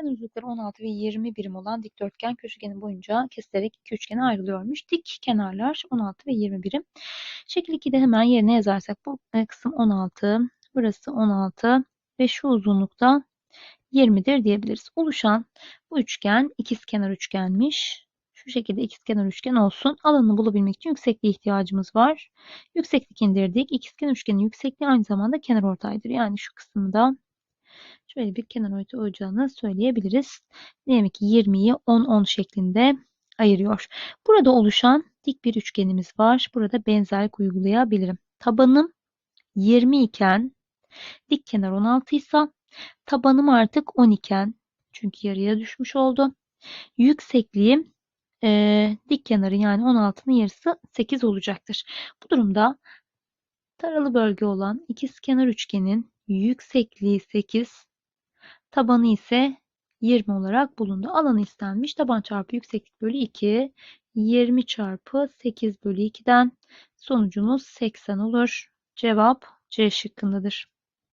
kenar uzunlukları 16 ve 20 birim olan dikdörtgen köşegeni boyunca kesilerek iki üçgene ayrılıyormuş. Dik kenarlar 16 ve 20 birim. Şekil 2'de hemen yerine yazarsak bu e, kısım 16, burası 16 ve şu uzunlukta 20'dir diyebiliriz. Oluşan bu üçgen ikizkenar üçgenmiş. Şu şekilde ikizkenar üçgen olsun. Alanını bulabilmek için yüksekliğe ihtiyacımız var. Yükseklik indirdik. İkizkenar üçgenin yüksekliği aynı zamanda kenarortaydır. Yani şu kısmı da şöyle bir kenarortay olacağını söyleyebiliriz. Diyelim ki 20'yi 10-10 şeklinde ayırıyor. Burada oluşan dik bir üçgenimiz var. Burada benzerlik uygulayabilirim. Tabanım 20 iken dik kenar 16 ise tabanım artık 10 iken çünkü yarıya düşmüş oldu. Yüksekliğim e, dik kenarı yani 16'nın yarısı 8 olacaktır. Bu durumda taralı bölge olan ikizkenar üçgenin yüksekliği 8, tabanı ise 20 olarak bulundu. Alanı istenmiş. Taban çarpı yükseklik bölü 2. 20 çarpı 8 bölü 2'den sonucumuz 80 olur. Cevap C şıkkındadır.